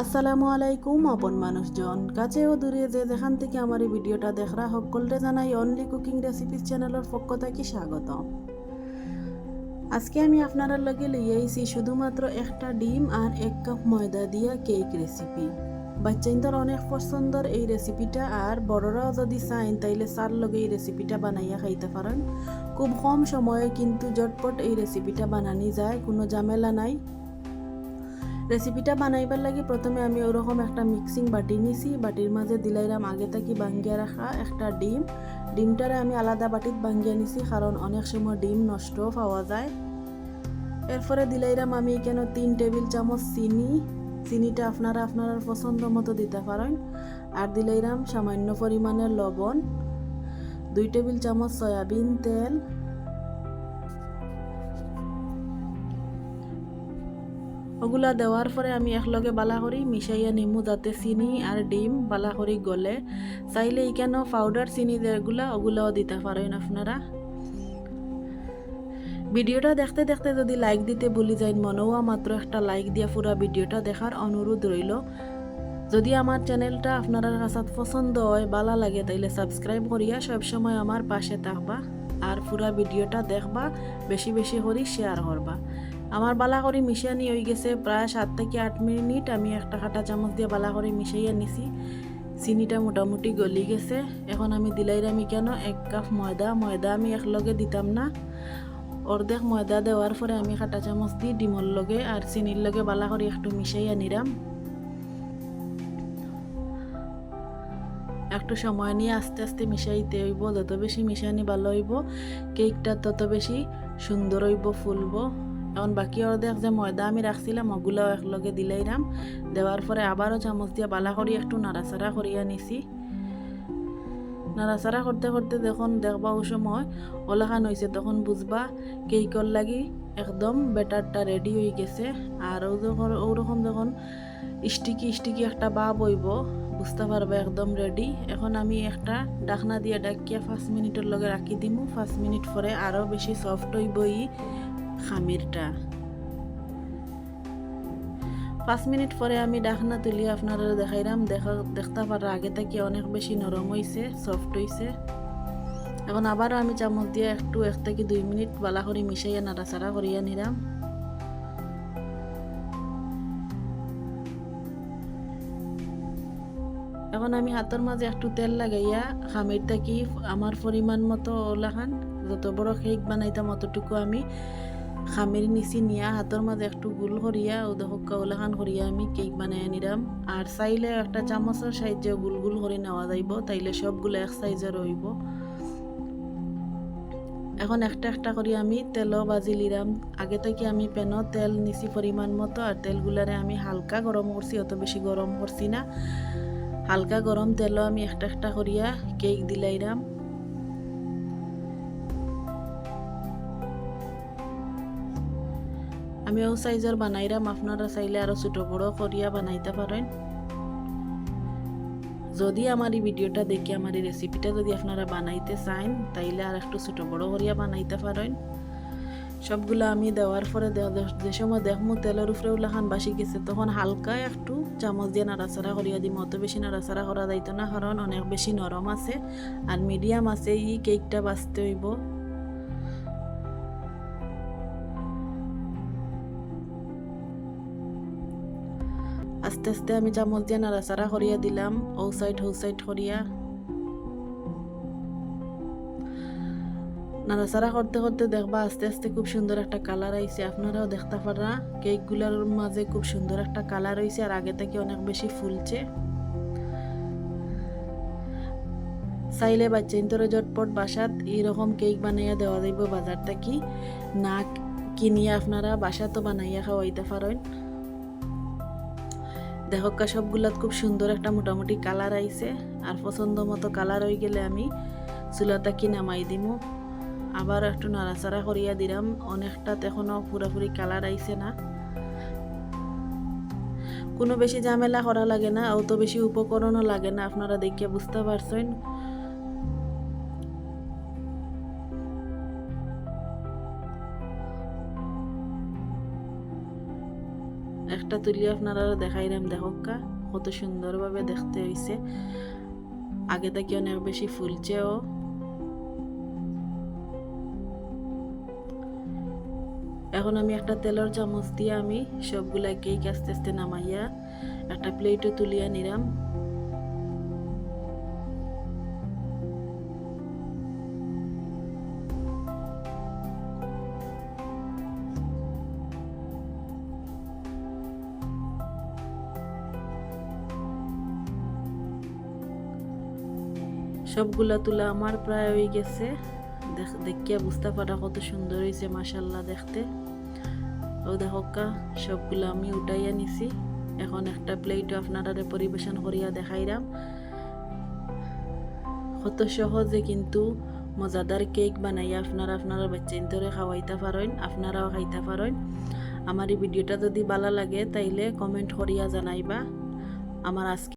আসসালামু আলাইকুম, আপন মানুষজন। কাছে ও দূরে যে যেখান থেকে আমার এই ভিডিওটা দেখরা সকলরে জানাই অনলি কুকিং রেসিপিস চ্যানেলের পক্ষ থেকে স্বাগত আজকে আমি আপনার লগে লইয়ে আইছি শুধুমাত্র একটা ডিম আর এক কাপ ময়দা দিয়া কেক রেসিপি বাচ্চাইন্দর অনেক পছন্দর এই রেসিপিটা আর বড়রাও যদি চাইন তাইলে চার লগে এই রেসিপিটা বানাইয়া খাইতে পারেন। খুব কম সময়ে কিন্তু জটপট এই রেসিপিটা বানানি যায়, কোনো ঝামেলা নাই। রেসিপিটা বানাইবার লাগি প্রথমে আমি ওরকম একটা মিক্সিং বাটি নিছি। বাটির মাঝে দিলাইরাম আগে থাকি ভাঙ্গিয়া রাখা একটা ডিম। ডিমটারে আমি আলাদা বাটিত ভাঙ্গিয়া নিছি, কারণ অনেক সময় ডিম নষ্ট পাওয়া যায়। এরপরে দিলাইরাম আমি কেন তিন টেবিল চামচ চিনি। চিনিটা আপনারা আপনার পছন্দ মতো দিতে পারেন। আর দিলাইরাম সামান্য পরিমাণের লবণ। দুই টেবিল চামচ সয়াবিন তেল। ওগুলা দেওয়ার পরে আমি একলগে বালা করি, মিশাইয়া নিমু যাতে চিনি আর ডিম বালা করি গলে। চাইলে ইকেন পাউডার চিনি যেগুলা ওগুলাও দিতে পারেন আপনারা। ভিডিওটা দেখতে দেখতে যদি লাইক দিতে ভুলি যাই মনেও মাত্র একটা লাইক দিয়া পুরা ভিডিওটা দেখার অনুরোধ রইল। যদি আমার চ্যানেলটা আপনার কাছে পছন্দ হয় ভালো লাগে, তাইলে সাবস্ক্রাইব করিয়া সবসময় আমার পাশে থাকবা। আর পুরা ভিডিওটা দেখবা, বেশি বেশি করে শেয়ার করবা। আমার বালা করে মিশানি হয়ে গেছে প্রায় সাত থেকে আট মিনিট। আমি একটা কাটা চামচ দিয়ে বালা করে মিশাইয়া নিছি। চিনিটা মোটামুটি গলি গেছে। এখন আমি দিলাইরামি কেন? এক কাপ ময়দা। ময়দা আমি একলগে দিতাম না। অর্ধেক ময়দা দেওয়ার পরে আমি কাটা চামচ দি ডিমর লগে আর চিনির লগে বালা করে একটু মিশাইয়া নিরাম একটু সময় নিয়ে আস্তে আস্তে মিশাইতে হইব। যত বেশি মিশানি ভালো হইব, কেকটা তত বেশি সুন্দর হইব, ফুলবো। এখন বাকি অর্ধেক যে ময়দা আমি রাখছিলাম ওগুলাও একলগে দিলাইরাম দেওয়ার পরে আবারও চামচ দিয়ে বালা করি একটু নাড়াচাড়া করিয়া নিছি নাড়াচাড়া করতে করতে যখন দেখবা ও সময় ওলাখান হয়েছে তখন বুঝবা কেকর লাগি একদম বেটারটা রেডি হয়ে গেছে। আর ও যখন ওরকম যখন স্টিকি স্টিকি একটা বা বইব বুঝতে পারবে একদম রেডি এখন আমি একটা ডাকনা দিয়ে ডাকিয়া পাঁচ মিনিটের লগে রাখি দিমু। পাঁচ মিনিট পরে আরও বেশি সফট হইব ই খামিরটা। পাঁচ মিনিট পরে আমি ডাকনা তুলি আপনারা দেখাইলাম। দেখা, দেখতে পারা আগে থেকে অনেক বেশি নরম হয়েছে সফট হয়েছে এখন আবারও আমি চামচ দিয়ে একটু এক থেকে দুই মিনিট বালা করে মিশাইয়া নাড়াচাড়া করিয়া নিলাম। এখন আমি হাতের মাঝে একটু তেল লাগাইয়া খামিরটা কি আমার পরিমাণ মতো ওলাখান, যত বড় কেক বানাইতাম অতটুকু আমি খামির নিচি নিয়া হাতের মাঝে একটু গুল করিয়া ও দহকা ওলাখান করিয়া আমি কেক বানাই নিলাম আর চাইলে একটা চামচের সাহায্যে গুল গুল করে নেওয়া যাইব, তাইলে সবগুলো এক সাইজের হইব এখন একটা একটা করে আমি তেলও বাজি লিরাম আগে থেকে আমি পেনও তেল নিছি পরিমাণ মতো আর তেলগুলারে আমি হালকা গরম করছি অত বেশি গরম করছি না। হালকা গরম তেলও আমি একটা একটা করিয়া কেক দিলাইরাম আমি ও সাইজের বানাইরাম আপনারা চাইলে আরও ছোট বড় করিয়া বানাইতে পারেন যদি আমার এই ভিডিওটা দেখে আমার এই রেসিপিটা যদি আপনারা বানাইতে চান তাইলে আর একটু ছোট বড় করিয়া বানাইতে পারেন সবগুলো আমি দেওয়ার পরে যে সময় দেখমু তেলের উপরে উলাখান বাসি গেছে, তখন হালকা একটু চামচ দিয়ে নাড়াচাড়া করিয়া দিম। অত বেশি নাড়াচাড়া করা যাইতো না, কারণ অনেক বেশি নরম আছে, আর মিডিয়াম আছে, এই কেকটা বাঁচতে হইব। আস্তে আস্তে আমি চামচ দিয়ে নাড়াচাড়া করিয়া দিলাম ও সাইড হো সাইড করিয়া। নাড়াচাড়া করতে করতে দেখবা আস্তে আস্তে খুব সুন্দর একটা কালার আইছে। আপনারাও দেখতে পারা কেকগুলোর মাঝে খুব সুন্দর একটা কালার হয়েছে আর আগে থেকে অনেক বেশি ফুলছে। চাইলে বাচ্চা ইন্তরে জটপট বাসাত এইরকম কেক বানাইয়া দেওয়া যাইব বাজার থেকে। না কিনিয়া আপনারা বাসাতো বানাইয়া খাওয়াইতে পারেন। দেখকা সবগুলাত খুব সুন্দর একটা মোটামুটি কালার আইছে। আর পছন্দ মতো কালার হয়ে গেলে আমি চুলাটা কি নামাই দিমু। আবার একটু নাড়াচাড়া করিয়া দিলাম। অনেকটা এখনও পুরাপুরি কালার আইছে না। কোনো বেশি ঝামেলা করা লাগে না, অত বেশি উপকরণও লাগে না, আপনারা দেখে বুঝতে পারছেন। একটা তুলি আপনারা দেখাইলাম দেখকা কত সুন্দরভাবে দেখতে হইছে। আগে থেকে অনেক বেশি ফুলছেও এখন আমি একটা তেলের চামচ দিয়ে আমি সবগুলা কেক আস্তে আস্তে নামাইয়া একটা প্লেটও তুলিয়া নিলাম। সবগুলা তুলা আমার প্রায় হয়ে গেছে। দেখ- দেখিয়া বুঝতে পারা কত সুন্দর হয়েছে মাসাল্লাহ দেখতে। ও দেখকা সবগুলো আমি উঠাইয়া নিছি। এখন একটা প্লেট আপনারা পরিবেশন করিয়া দেখাইলাম কত সহজে কিন্তু মজাদার কেক বানাইয়া আপনারা আপনারা বাচ্চাইন্তরে খাওয়াইতে পারেন, আপনারাও খাইতে পারেন। আমার এই ভিডিওটা যদি ভালো লাগে তাইলে কমেন্ট করিয়া জানাইবা। আমার আজকে